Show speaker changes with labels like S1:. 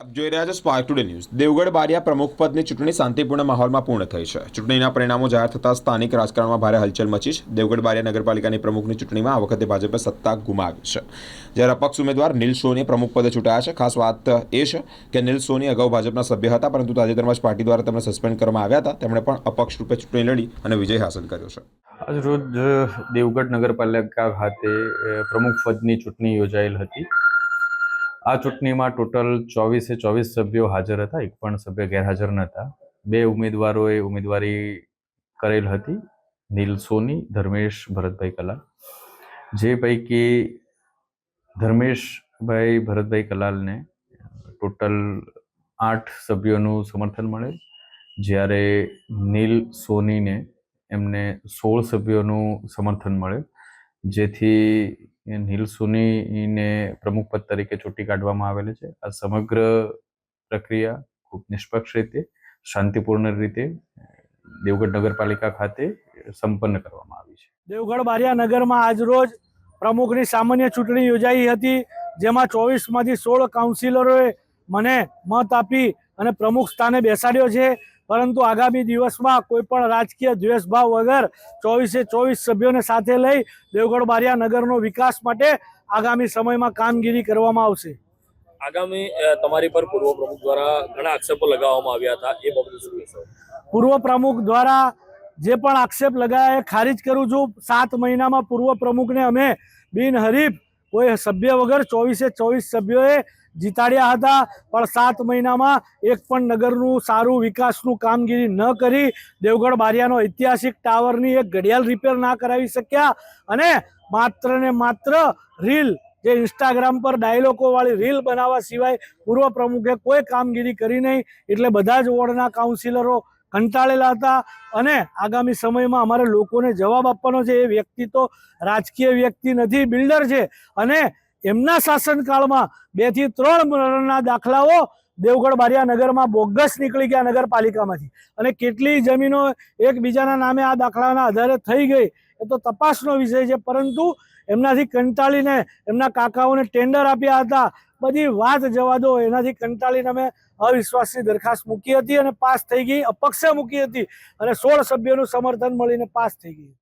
S1: આપ જોઈ રહ્યા છો Spark Today News Devgadh Baria પ્રમુખપદની ચૂંટણી શાંતિપૂર્ણ માહોલમાં પૂર્ણ થઈ છે. ચૂંટણીના પરિણામો જાહેર થતાં સ્થાનિક રાજકારણમાં ભારે હલચલ મચી છે. દેવગઢ બારિયા નગરપાલિકાની પ્રમુખની ચૂંટણીમાં આ વખતે ભાજપે સત્તા ગુમાવી છે. જ્યારે અપક્ષ ઉમેદવાર નીલ સોની પ્રમુખપદે ચૂંટાયા છે, ખાસ વાત એ છે કે નીલ સોની અગાઉ ભાજપના સભ્ય હતા, પરંતુ તાજેતરમાં જ પાર્ટી દ્વારા તેમને સસ્પેન્ડ કરવામાં આવ્યા હતા. તેમણે પણ અપક્ષ રૂપે ચૂંટણી લડી અને વિજય હાંસલ કર્યો છે.
S2: આજરોજ દેવગઢ નગરપાલિકા ખાતે પ્રમુખ પદની ચૂંટણી યોજાયેલ હતી. આ ચૂંટણીમાં ટોટલ ચોવીસે ચોવીસ સભ્યો હાજર હતા, એક પણ સભ્ય ગેરહાજર નહોતા. બે ઉમેદવારોએ ઉમેદવારી કરેલ હતી, નીલ સોની, ધર્મેશ ભરતભાઈ કલાલ. જે પૈકી ધર્મેશભાઈ ભરતભાઈ કલાલને ટોટલ આઠ સભ્યોનું સમર્થન મળેલ જ્યારે નીલ સોનીને એમને સોળ સભ્યોનું સમર્થન મળે. જેથી નીલ સોનીને પ્રમુખ તરીકે ચૂંટી કાઢવામાં આવેલી છે. આ સમગ્ર પ્રક્રિયા ખૂબ નિષ્પક્ષ રીતે, શાંતિપૂર્ણ રીતે દેવગઢ નગરપાલિકા ખાતે સંપન્ન કરવામાં આવી છે.
S3: દેવગઢ બારિયા નગરમાં આજરોજ પ્રમુખની સામાન્ય ચૂંટણી યોજાઈ હતી, જેમાં ચોવીસમાંથી સોળ કાઉન્સિલરોએ મને મત આપી અને પ્રમુખ સ્થાને બેસાડ્યો છે. પરંતુ આગામી દિવસમાં કોઈ પણ રાજકીય દ્વેષભાવ વગર ચોવીસે ચોવીસ સભ્યોને સાથે લઈ દેવગઢ બારિયા નગરનો વિકાસ માટે આગામી સમયમાં કામગીરી કરવામાં આવશે.
S4: આગામી તમારી પર પૂર્વ પ્રમુખ દ્વારા ઘણા આક્ષેપો લગાવવામાં આવ્યા હતા. એ બાબતે શું કહેશો?
S3: પૂર્વ પ્રમુખ દ્વારા જે પણ આક્ષેપ લગાયા એ ખારિજ કરું છું. સાત મહિનામાં પૂર્વ પ્રમુખને અમે બિનહરીફ કોઈ સભ્ય વગર ચોવીસે ચોવીસ સભ્યોએ જીતાડ્યા હતા. પણ સાત મહિનામાં એક પણ નગરનું સારું વિકાસનું કામગીરી ન કરી દેવગઢ બારિયાનો ઐતિહાસિક ટાવરની એક ઘડિયાળ રિપેર ના કરાવી શક્યા. અને માત્ર ને માત્ર રીલ, જે ઇન્સ્ટાગ્રામ પર ડાયલોગો વાળી રીલ બનાવવા સિવાય પૂર્વ પ્રમુખે કોઈ કામગીરી કરી નહીં. એટલે બધા જ વોર્ડના કાઉન્સિલરો કંટાળેલા હતા અને આગામી સમયમાં અમારે લોકોને જવાબ આપવાનો છે. એ વ્યક્તિ તો રાજકીય વ્યક્તિ નથી, બિલ્ડર છે અને એમના શાસનકાળમાં બેથી ત્રણ મરણના દાખલાઓ દેવગઢ બારિયા નગરમાં બોગસ નીકળી ગયા નગરપાલિકામાંથી. અને કેટલી જમીનો એકબીજાના નામે આ દાખલાના આધારે થઈ ગઈ. એ તો તપાસનો વિષય છે, પરંતુ એમનાથી કંટાળીને એમના કાકાઓને ટેન્ડર આપ્યા હતા. બધી વાત જવા દો એનાથી કંટાળીને અમે અવિશ્વાસની દરખાસ્ત મૂકી હતી અને પાસ થઈ ગઈ, અપક્ષે મૂકી હતી અને સોળ સભ્યોનું સમર્થન મળીને પાસ થઈ ગઈ